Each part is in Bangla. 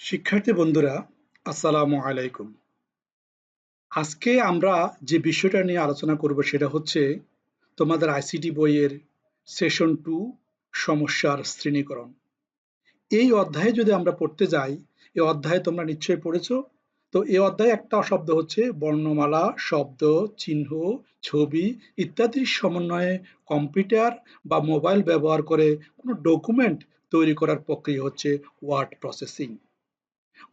শিক্ষার্থী বন্ধুরা, আসসালামু আলাইকুম। আজকে আমরা যে বিষয়টা নিয়ে আলোচনা করব সেটা হচ্ছে তোমাদের আইসিটি বইয়ের সেশন টু সমস্যার শ্রেণীকরণ। এই অধ্যায়ে যদি আমরা পড়তে যাই, এই অধ্যায়ে তোমরা নিশ্চয়ই পড়েছো। তো এই অধ্যায়ে একটা শব্দ হচ্ছে বর্ণমালা, শব্দ, চিহ্ন, ছবি ইত্যাদির সমন্বয়ে কম্পিউটার বা মোবাইল ব্যবহার করে কোনো ডকুমেন্ট তৈরি করার প্রক্রিয়া হচ্ছে word processing.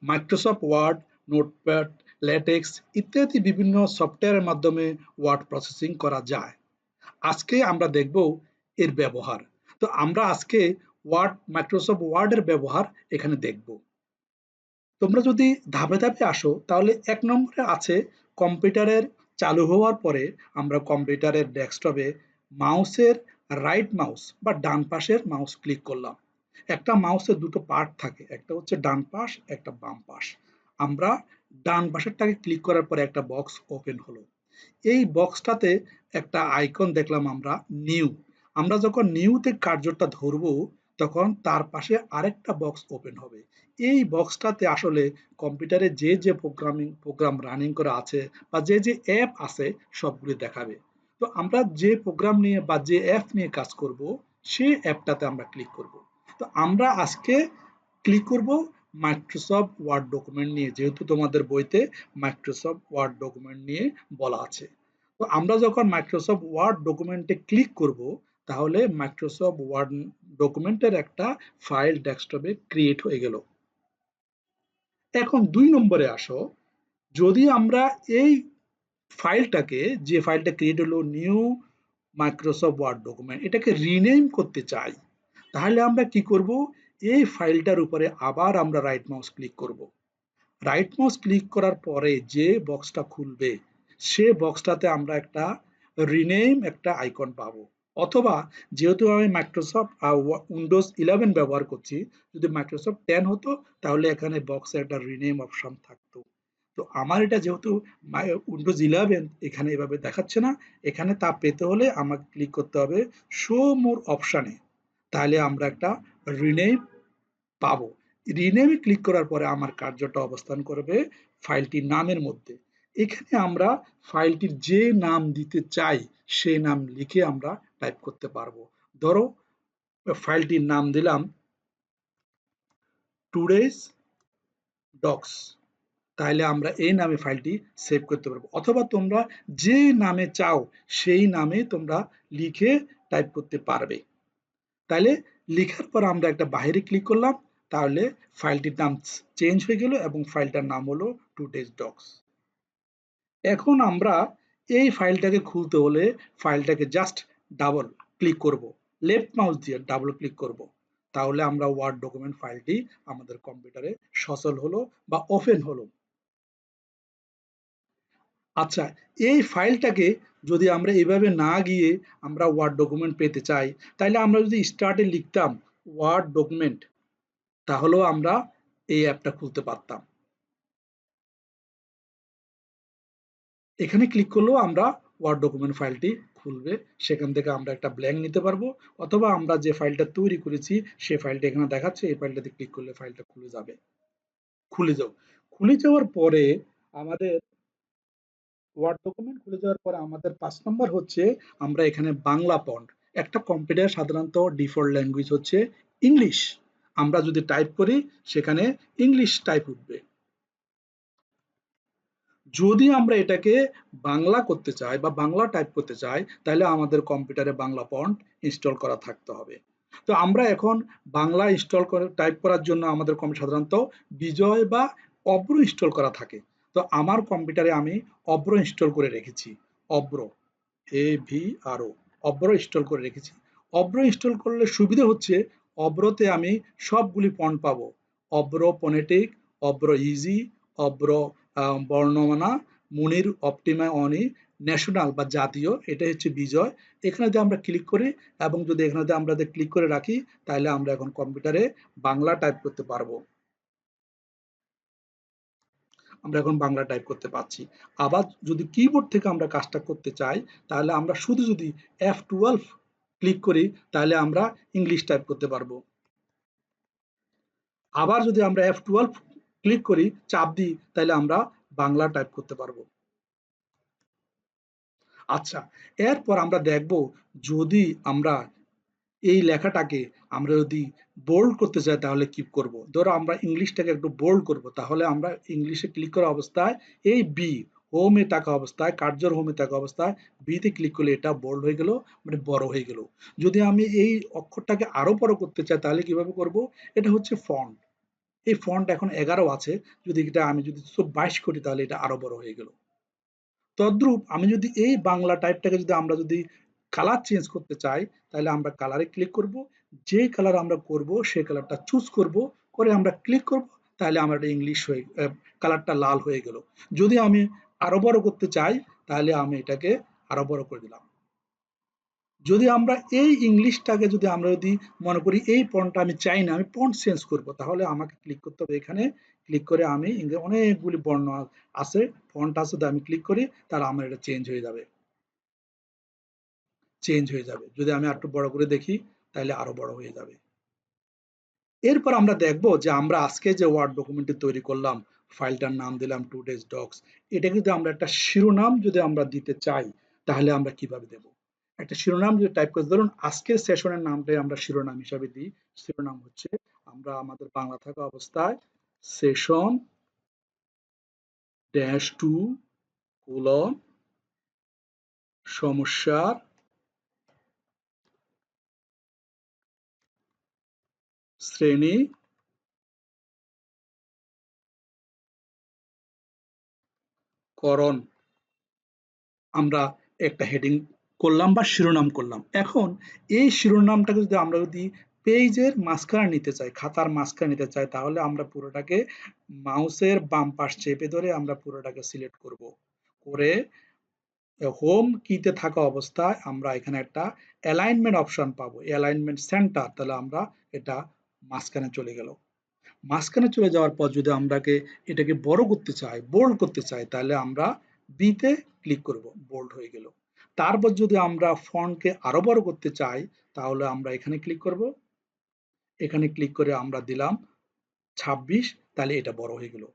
Microsoft Word Notepad LaTeX ইত্যাদি বিভিন্ন সফটওয়্যারের মাধ্যমে ওয়ার্ড প্রসেসিং করা যায়। আজকে আমরা দেখব এর ব্যবহার। তো আমরা আজকে ওয়ার্ড মাইক্রোসফট ওয়ার্ডের ব্যবহার এখানে দেখব। তোমরা যদি ধাপে ধাপে আসো, তাহলে এক নম্বরে আছে কম্পিউটারের চালু হওয়ার পরে আমরা কম্পিউটারের ডেস্কটপে মাউসের রাইট মাউস বা ডান পাশের মাউস ক্লিক করলাম। একটা মাউসের দুটো পার্ট থাকে। একটা হচ্ছে ডান পাশ, একটা বাম পাশ। আমরা ডান পাশেরটাকে ক্লিক করার পরে একটা বক্স ওপেন হলো। এই বক্সটাতে একটা আইকন দেখলাম আমরা নিউ আমরা যখন নিউতে কার্যটা ধরবো, তখন তার পাশে আরেকটা বক্স ওপেন হবে। এই বক্সটাতে আসলে কম্পিউটারে যে যে প্রোগ্রামিং প্রোগ্রাম রানিং করা আছে বা যে যে অ্যাপ আছে, সবগুলি দেখাবে। তো আমরা যে প্রোগ্রাম নিয়ে বা যে অ্যাপ নিয়ে কাজ করব সেই অ্যাপটাতে আমরা ক্লিক করব। তো আমরা আজকে ক্লিক করব মাইক্রোসফট ওয়ার্ড ডকুমেন্ট নিয়ে, যেহেতু তোমাদের বইতে মাইক্রোসফট ওয়ার্ড ডকুমেন্ট নিয়ে বলা আছে। তো আমরা যখন মাইক্রোসফট ওয়ার্ড ডকুমেন্টে ক্লিক করব, তাহলে মাইক্রোসফট ওয়ার্ড ডকুমেন্টের একটা ফাইল ডেস্কটপে ক্রিয়েট হয়ে গেল। এখন দুই নম্বরে আসো। যদি আমরা এই ফাইলটাকে যে ফাইলটা ক্রিয়েট হলো নিউ মাইক্রোসফট ওয়ার্ড ডকুমেন্ট এটাকে রিনেম করতে চাই তাহলে আমরা কি করব? এই ফাইলটার উপরে আবার আমরা রাইট মাউস ক্লিক করব। রাইট মাউস ক্লিক করার পরে যে বক্সটা খুলবে, সে বক্সটাতে আমরা একটা রিনেম একটা আইকন পাবো। অথবা যেহেতু আমি মাইক্রোসফট উইন্ডোজ ইলেভেন ব্যবহার করছি, যদি মাইক্রোসফট টেন হতো, তাহলে এখানে বক্সে একটা রিনেম অপশন থাকতো। তো আমার এটা যেহেতু উইন্ডোজ ইলেভেন এখানে এভাবে দেখাচ্ছে না, এখানে তা পেতে হলে আমাকে ক্লিক করতে হবে শো মোর অপশানে তাহলে আমরা একটা রিনেম পাবো। রিনেমে ক্লিক করার পরে আমার কার্যটা অবস্থান করবে ফাইলটির নামের মধ্যে। এখানে আমরা ফাইলটির যে নাম দিতে চাই সেই নাম লিখে আমরা টাইপ করতে পারব। ধরো, ফাইলটির নাম দিলাম টুডেজ ডক্স তাহলে আমরা এই নামে ফাইলটি সেভ করতে পারব। অথবা তোমরা যে নামে চাও, সেই নামে তোমরা লিখে টাইপ করতে পারবে। তাহলে লেখার পর আমরা একটা বাইরে ক্লিক করলাম, তাহলে ফাইলটির নাম চেঞ্জ হয়ে গেল এবং ফাইলটার নাম হলো টু ডেজ ডক্স এখন আমরা এই ফাইলটাকে খুলতে হলে ফাইলটাকে জাস্ট ডাবল ক্লিক করব। লেফট মাউস দিয়ে ডাবল ক্লিক করব। তাহলে আমরা ওয়ার্ড ডকুমেন্ট ফাইলটি আমাদের কম্পিউটারে সচল হলো বা ওপেন হলো। আচ্ছা এই ফাইলটাকে যদি আমরা এভাবে না গিয়ে আমরা ওয়ার্ড ডকুমেন্ট পেতে চাই তাহলে আমরা যদি স্টার্টে লিখতাম ওয়ার্ড ডকুমেন্ট তাহলেও আমরা এই অ্যাপটা খুলতে পারতাম। এখানে ক্লিক করলেও আমরা ওয়ার্ড ডকুমেন্ট ফাইলটি খুলবে, সেখান থেকে আমরা একটা ব্ল্যাঙ্ক নিতে পারব, অথবা আমরা যে ফাইলটা তৈরি করেছি সেই ফাইলটা এখানে দেখাচ্ছে, এই ফাইলটাতে ক্লিক করলে ফাইলটা খুলে যাবে। খুলে যাও। খুলে যাওয়ার পরে আমাদের ওয়ার্ড ডকুমেন্ট খুলে যাওয়ার পরে আমাদের পাঁচ নম্বর হচ্ছে আমরা এখানে বাংলা পন্ড। একটা কম্পিউটার সাধারণত ডিফল্ট ল্যাঙ্গুয়েজ হচ্ছে ইংলিশ আমরা যদি টাইপ করি, সেখানে ইংলিশ টাইপ উঠবে। যদি আমরা এটাকে বাংলা করতে চাই বা বাংলা টাইপ করতে চাই, তাহলে আমাদের কম্পিউটারে বাংলা পন্ট ইনস্টল করা থাকতে হবে। তো আমরা এখন বাংলা ইনস্টল করে টাইপ করার জন্য আমাদের কম সাধারণত বিজয় বা অব্র ইনস্টল করা থাকে। তো আমার কম্পিউটারে আমি অব্র ইনস্টল করে রেখেছি, অব্র এ ভি আর ও অব্র ইনস্টল করে রেখেছি। অব্র ইনস্টল করলে সুবিধা হচ্ছে অব্রতে আমি সবগুলি পন্ট পাবো। অব্র পনেটিক অব্র ইজি অব্র বর্ণমানা মুনির অপটিমা অনি ন্যাশনাল বা জাতীয় এটা হচ্ছে বিজয়। এখানে যদি আমরা ক্লিক করি এবং যদি এখানে আমরা ক্লিক করে রাখি, তাহলে আমরা এখন কম্পিউটারে বাংলা টাইপ করতে পারব। আমরা এখন বাংলা টাইপ করতে পারছি। আবার যদি কিবোর্ড থেকে আমরা কাজটা করতে চাই, তাহলে আমরা শুধু যদি এফ টুয়েলভ ক্লিক করি, তাহলে আমরা ইংলিশ টাইপ করতে পারব। আবার যদি আমরা এফ টুয়েলভ ক্লিক করি, চাপ দিই, তাহলে আমরা বাংলা টাইপ করতে পারব। আচ্ছা এরপর আমরা দেখব যদি আমরা এই লেখাটাকে আমরা যদি বোল্ড করতে চাই তাহলে কি করব? ধরো আমরা ইংলিশটাকে একটু বোল্ড করব, তাহলে আমরা ইংলিশে ক্লিক করা অবস্থায় এই বি হোমে থাকা অবস্থায়, কার্যর হোমে থাকা অবস্থায় বিতে ক্লিক করলে এটা বোল্ড হয়ে গেল মানে বড় হয়ে গেল। যদি আমি এই অক্ষরটাকে আরও বড় করতে চাই তাহলে কীভাবে করব? এটা হচ্ছে ফন্ট এই ফন্ট এখন এগারো আছে, যদি এটা আমি যদি বাইশ করি তাহলে এটা আরও বড় হয়ে গেল। তদ্রূপ আমি যদি এই বাংলা টাইপটাকে যদি আমরা যদি কালার চেঞ্জ করতে চাই, তাহলে আমরা কালারে ক্লিক করব। যে কালার আমরা করব সেই কালারটা চুজ করব। করে আমরা ক্লিক করব, তাহলে আমার এটা ইংলিশ হয়ে কালারটা লাল হয়ে গেল। যদি আমি আরও বড় করতে চাই, তাহলে আমি এটাকে আরও বড় করে দিলাম। যদি আমরা এই ইংলিশটাকে যদি আমরা যদি মনে করি এই পন্টটা আমি চাই না, আমি পন্ট চেঞ্জ করব, তাহলে আমাকে ক্লিক করতে হবে এখানে। ক্লিক করে আমি অনেকগুলি বর্ণ আছে। ফন্ট আছে আমি ক্লিক করি, তাহলে আমার এটা চেঞ্জ হয়ে যাবে। চেঞ্জ হয়ে যাবে। যদি আমি একটু বড় করে দেখি, তাহলে আরও বড় হয়ে যাবে। এরপর আমরা দেখব যে আমরা আজকে যে ওয়ার্ড ডকুমেন্টটি তৈরি করলাম, ফাইলটার নাম দিলাম টু ডেজ ডক্স এটা যদি আমরা একটা শিরোনাম যদি আমরা দিতে চাই, তাহলে আমরা কীভাবে দেব? একটা শিরোনাম যদি টাইপ করে, ধরুন আজকের সেশনের নামটাই আমরা শিরোনাম হিসাবে দিই। শিরোনাম হচ্ছে, আমরা আমাদের বাংলা থাকা অবস্থায় সেশন ড্যাশ টু কোলন সমস্যার শ্রেণি করণ। আমরা একটা হেডিং করলাম বা শিরোনাম করলাম। এখন এই শিরোনামটাকে যদি আমরা যদি পেজের মাঝখানে নিতে চাই, খাতার মাঝখানে নিতে চাই, তাহলে আমরা পুরোটাকে মাউসের বাম পাশ চেপে ধরে আমরা পুরোটাকে সিলেক্ট করব। করে হোম কিতে থাকা অবস্থায় আমরা এখানে একটা অ্যালাইনমেন্ট অপশন পাবো। অ্যালাইনমেন্ট সেন্টার তাহলে আমরা এটা মাঝখানে চলে গেল। মাঝখানে চলে যাওয়ার পর যদি আমরাকে এটাকে বড় করতে চাই বোল্ড করতে চাই, তাহলে আমরা বিতে ক্লিক করব বোল্ড হয়ে গেল। তারপর যদি আমরা ফন্টকে আরও বড় করতে চাই, তাহলে আমরা এখানে ক্লিক করব। এখানে ক্লিক করে আমরা দিলাম ২৬ তাহলে এটা বড় হয়ে গেল।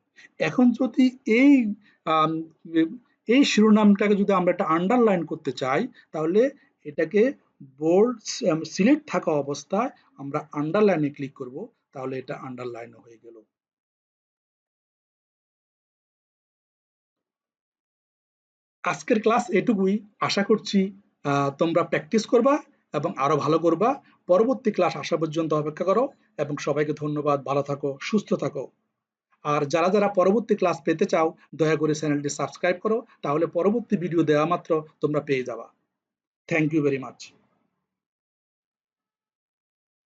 এখন যদি এই এই শিরোনামটাকে যদি আমরা একটা আন্ডারলাইন করতে চাই, তাহলে এটাকে বোল্ড সিলেক্ট থাকা অবস্থায় আমরা আন্ডারলাইনে ক্লিক করব, তাহলে এটা আন্ডারলাইন হয়ে গেল। আজকের ক্লাস এটুকুই। আশা করছি তোমরা প্র্যাকটিস করবা এবং আরও ভালো করবা। পরবর্তী ক্লাস আসা পর্যন্ত অপেক্ষা করো এবং সবাইকে ধন্যবাদ। ভালো থাকো, সুস্থ থাকো। আর যারা যারা পরবর্তী ক্লাস পেতে চাও, দয়া করে চ্যানেলটি সাবস্ক্রাইব করো, তাহলে পরবর্তী ভিডিও দেওয়া মাত্র তোমরা পেয়ে যাবা। Thank you very much